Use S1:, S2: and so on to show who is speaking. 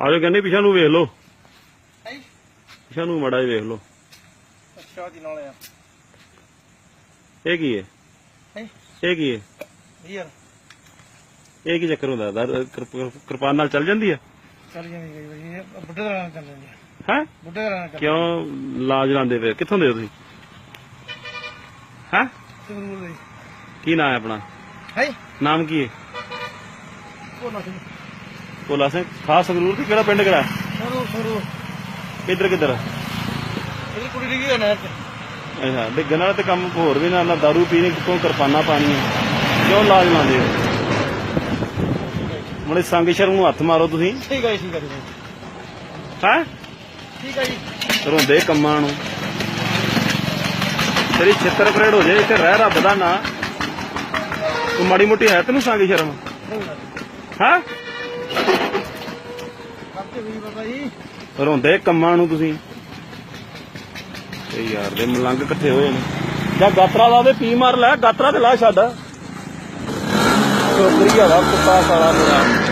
S1: ਆਜੋ ਕਹਿੰਦੇ ਪਿਛਾ ਨੂੰ ਵੇਖ ਲਓ। ਪਿਛਾ ਨੂੰ ਮੜਾ ਵੇਖ ਲਓ।
S2: ਅੱਛਾ ਦੀ ਨਾਲ ਆ।
S1: ਇਹ ਕੀ ਹੈ? ਇਹ ਕੀ ਹੈ?
S2: ਯਾਰ।
S1: ਇਹ ਕੀ ਚੱਕਰ ਹੁੰਦਾ? ਦਰ- ਕਿਰਪ- ਕਿਰਪਾਨ ਨਾਲ ਚੱਲ ਜਾਂਦੀ ਹੈ?
S2: ਚੱਲ ਜਾਂਦੀ ਕਈ ਵਾਰੀ ਇਹ ਬੁੱਢੇ ਦਾ ਨਾਲ ਚੱਲ ਜਾਂਦੀ ਆ।
S1: ਹੈ?
S2: ਬੁੱਢੇ ਦਾ ਨਾਲ ਚੱਲ
S1: ਕਿਉਂ ਲਾਜ ਲਾਉਂਦੇ ਪਏ? ਕਿੱਥੋਂ ਦੇ ਹੋ ਤੁਸੀਂ? ਹੈ?
S2: ਦੇ
S1: ਕੀ ਨਾਮ ਹੈ ਆਪਣਾ?
S2: ਹੈ
S1: ਨਾਮ ਕੀ ਹੈ?
S2: ਉਹ ਨਾ
S1: ਭੋਲਾ ਸਿੰਘ ਖਾਸ ਸੰਗਰੂਰ ਤੇ ਕਿਹੜਾ ਪਿੰਡ ਕਿਹੜਾ? ਕਿੱਧਰ ਕਿੱਧਰ?
S2: ਇਹਦੀ ਕੁੜੀ ਡਿੱਗੀ ਆ ਨਹਿਰ ਚ
S1: ਅੱਛਾ ਡਿੱਗਣ ਵਾਲਾ ਤੇ ਕੰਮ ਹੋਰ ਵੀ ਨਾ ਨਾ ਦਾਰੂ ਪੀਣੀ ਕਿਤੋਂ ਕਿਰਪਾਨਾਂ ਪਾਣੀਆਂ। ਕਿਉਂ ਲਾਜ ਲਾਉਂਦੇ ਹੋ ਮਲੇ ਸੰਗ ਸ਼ਰਮ ਨੂੰ ਹੱਥ ਮਾਰੋ ਤੁਸੀਂ।
S2: ਠੀਕ ਹੈ ਜੀ, ਠੀਕ ਹੈ ਹੈ
S1: ਹੈ?
S2: ਠੀਕ ਹੈ ਜੀ।
S1: ਰੋਂਦੇ ਕੰਮਾਂ ਨੂੰ। ਤੇਰੀ ਛਿੱਤਰ ਪਰੇਡ ਹੋ ਜਾਏ ਇੱਥੇ ਰਹਿ ਰੱਬ ਦਾ ਨਾਂ। ਤੂੰ ਮਾੜੀ ਮੋਟੀ ਹੈ ਤੈਨੂੰ ਸੰਗ ਸ਼ਰਮ? ਹੈ?
S2: ਕਰਦੇ ਬਾਬਾ ਜੀ
S1: ਰੋਂਦੇ ਕੰਮਾਂ ਨੂੰ ਤੁਸੀਂ। ਇਹ ਯਾਰ ਦੇ ਮਲੰਗ ਇਕੱਠੇ ਹੋਏ ਨੇ। ਜਾਂ ਗਾਤਰਾ ਲਾ ਦੇ, ਪੀ ਮਾਰ ਲੈ, ਗਾਤਰਾ ਤੇ ਲਾ ਛੱਡ। ਚੋਕਰੀ ਹੈਗਾ ਕੁੱਤਾ ਸਾਲਾ ਮੇਰਾ।